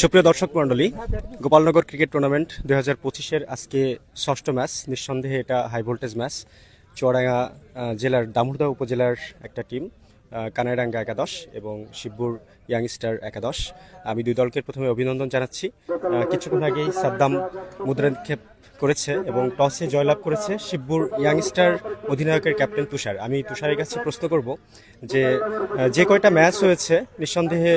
সুপ্রিয় দর্শক মণ্ডলী, গোপালনগর ক্রিকেট টুর্নামেন্ট দুই হাজার পঁচিশের আজকে ষষ্ঠ ম্যাচ, নিঃসন্দেহে এটা হাই ভোল্টেজ ম্যাচ। চুয়াডাঙ্গা জেলার দামুরদা উপজেলার একটা টিম। আহ, কানাইরাঙ্গা একাদশ এবং শিবপুর ইয়াংস্টার একাদশ। আমি দুই দলকে প্রথমে অভিনন্দন জানাচ্ছি। কিছুক্ষণ আগেই সাদ্দাম মুদ্রা নিক্ষেপ করেছে এবং টসে জয়লাভ করেছে শিবপুর ইয়াংস্টার অধিনায়কের ক্যাপ্টেন তুষার। আমি তুষারের কাছে প্রশ্ন করব যে যে কয়টা ম্যাচ হয়েছে নিঃসন্দেহে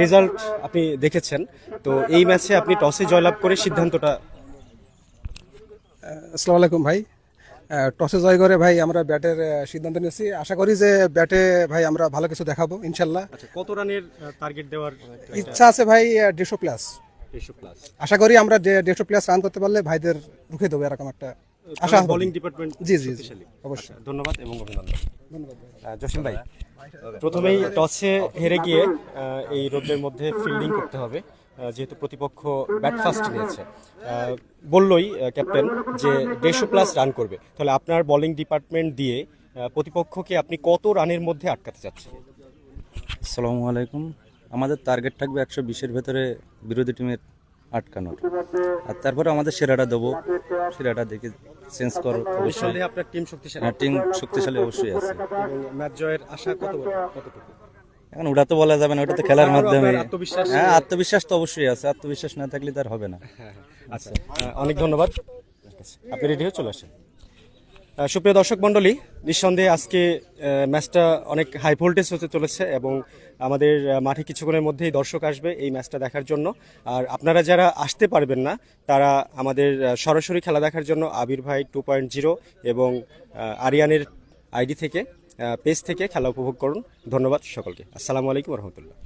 রেজাল্ট আপনি দেখেছেন। তো এই ম্যাচে আপনি টসে জয়লাভ করে সিদ্ধান্তটা আসসালামু আলাইকুম ভাই। টসে জয় করে ভাই আমরা ব্যাটের সিদ্ধান্ত নিয়েছি। আশা করি যে ব্যাটে ভাই আমরা ভালো কিছু দেখাবো ইনশাল্লাহ। আচ্ছা কত রানের টার্গেট দেওয়ার ইচ্ছা আছে ভাই দেড়শো প্লাস আশা করি আমরা দেড়শো প্লাস রান করতে পারলে ভাইদের রুখে দেবো এরকম একটা আশা বোলিং ডিপার্টমেন্ট জি জি অবশ্যই। ধন্যবাদ এবং অভিনন্দন। ধন্যবাদ জসিম ভাই প্রথমেই টসে হেরে গিয়ে এই রোদের মধ্যে ফিল্ডিং করতে হবে। যেহেতু প্রতিপক্ষ ব্যাট ফার্স্ট নিয়েছে বললই ক্যাপ্টেন যে দেড়শো প্লাস রান করবে। তাহলে আপনার বোলিং ডিপার্টমেন্ট দিয়ে প্রতিপক্ষকে আপনি কত রানের মধ্যে আটকাতে চাচ্ছেন? আসসালামু আলাইকুম। আমাদের টার্গেট থাকবে একশো বিশের ভেতরে বিরোধী টিমের আটকানোর। আর তারপরে আমাদের সেরাটা দেবো। সেরাটা দেখে চেঞ্জ করো। অবশ্যই। আপনার টিম শক্তিশালী। হ্যাঁ টিম শক্তিশালী অবশ্যই আছে। ম্যাচ জয়ের আশা কত কতটুকু? এখন ওটা তো বলা যাবে না ওটা তো খেলার মাধ্যমে। আত্মবিশ্বাস- হ্যাঁ আত্মবিশ্বাস তো অবশ্যই আছে আত্মবিশ্বাস না থাকলে তার হবে না। আচ্ছা অনেক ধন্যবাদ। আপনি রেডি হয়ে চলে আসেন। সুপ্রিয় দর্শক মণ্ডলী নিঃসন্দেহে আজকে ম্যাচটা অনেক হাই ভোল্টেজ হতে চলেছে এবং আমাদের মাঠে কিছুক্ষণের মধ্যেই দর্শক আসবে এই ম্যাচটা দেখার জন্য। আর আপনারা যারা আসতে পারবেন না তারা আমাদের সরাসরি খেলা দেখার জন্য আবির ভাই টু পয়েন্ট জিরো এবং আরিয়ানের আইডি থেকে পেজ থেকে খেলা উপভোগ করুন। ধন্যবাদ সকলকে। আসসালামু আলাইকুম রহমতুল্লাহ।